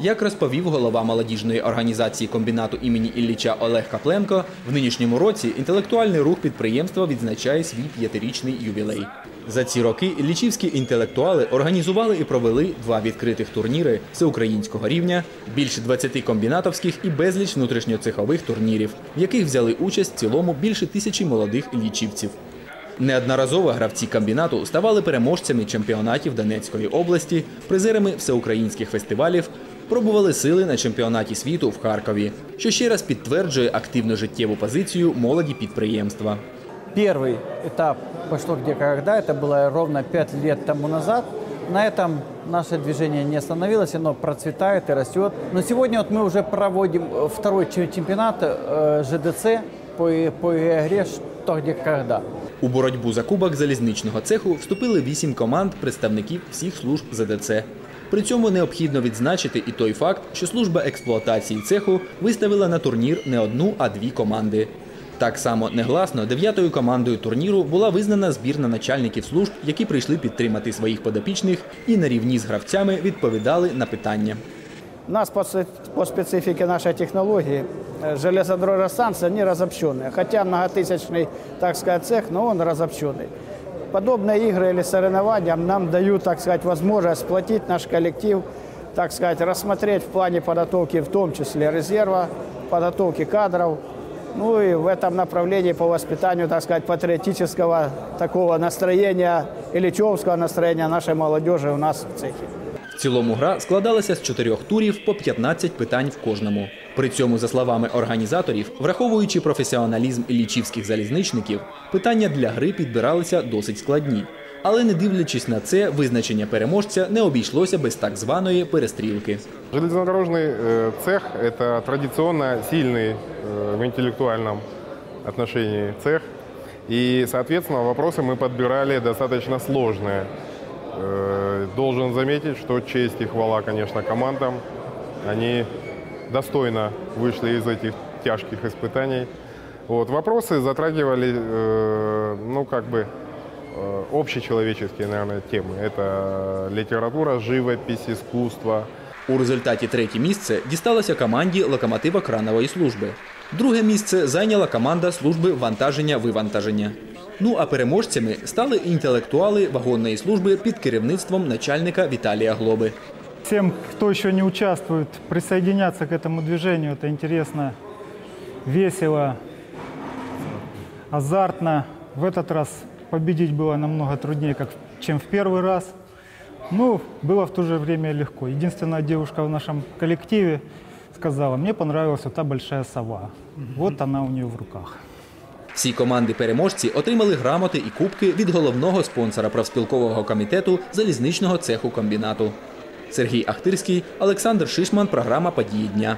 Як розповів голова молодіжної організації комбінату імені Ілліча Олег Капленко, в нинішньому році інтелектуальний рух підприємства відзначає свій п'ятирічний ювілей. За ці роки іллічівські інтелектуали організували і провели два відкритих турніри всеукраїнського рівня, більше 20 комбінатовських і безліч внутрішньоцехових турнірів, в яких взяли участь в цілому більше тисячі молодих іллічівців. Неодноразово гравці комбінату ставали переможцями чемпіонатів Донецької області, призерами всеукраїнських фестивалів, пробували сили на чемпіонаті світу в Харкові, що ще раз підтверджує активну життєву позицію молоді підприємства. Первый этап пошло где когда, это было ровно 5 лет тому назад. На этом наше движение не остановилось, оно процветает и растет. Но сегодня вот мы уже проводим э, второй чем- чемпионат э, ЖДЦ по, и- по игре «Что, где, когда». У боротьбу за кубок залізничного цеху вступили вісім команд представників всіх служб ЗДЦ. При цьому необхідно відзначити і той факт, що служба експлуатації цеху виставила на турнір не одну, а дві команди. Так само негласно дев'ятою командою турніру була визнана збірна начальників служб, які прийшли підтримати своїх подопічних і на рівні з гравцями відповідали на питання. У нас по, спе- по специфике нашей технологии э, железнодорожная станция не разобщенная. Хотя многотысячный, так сказать, цех, но он разобщенный. Подобные игры или соревнования нам дают, так сказать, возможность сплотить наш коллектив, так сказать, рассмотреть в плане подготовки, в том числе резерва, подготовки кадров, ну и в этом направлении по воспитанию, так сказать, патриотического такого настроения, ильичевского настроения нашей молодежи у нас в цехе. В цілому гра складалася з чотирьох турів по 15 питань в кожному. При цьому, за словами організаторів, враховуючи професіоналізм іллічівських залізничників, питання для гри підбиралися досить складні. Але не дивлячись на це, визначення переможця не обійшлося без так званої перестрілки. Железнодорожный э, цех – это традиционно сильный э, в интеллектуальном отношении цех. И, соответственно, вопросы мы подбирали достаточно сложные. Э, Должен заметить, что честь и хвала, конечно, командам. Они достойно вышли из этих тяжких испытаний. Вот. Вопросы затрагивали, э, ну, как бы, э, общечеловеческие, наверное, темы. Это литература, живопись, искусство – У результаті третє місце дісталося команді локомотива кранової служби. Друге місце зайняла команда служби вантаження-вивантаження. Ну а переможцями стали інтелектуали вагонної служби під керівництвом начальника Віталія Глоби. Всем, кто еще не участвует, присоединяться к этому движению. Это интересно, весело, азартно. В этот раз победить было намного труднее, как, чем в первый раз. Ну, было в то же время легко. Единственная девушка в нашем коллективе сказала, мне понравилась вот та большая сова. Вот она у нее в руках. Всі команди-переможці отримали грамоти і кубки від головного спонсора профспілкового комітету залізничного цеху комбінату. Сергій Ахтирський, Олександр Шишман. Програма Події дня.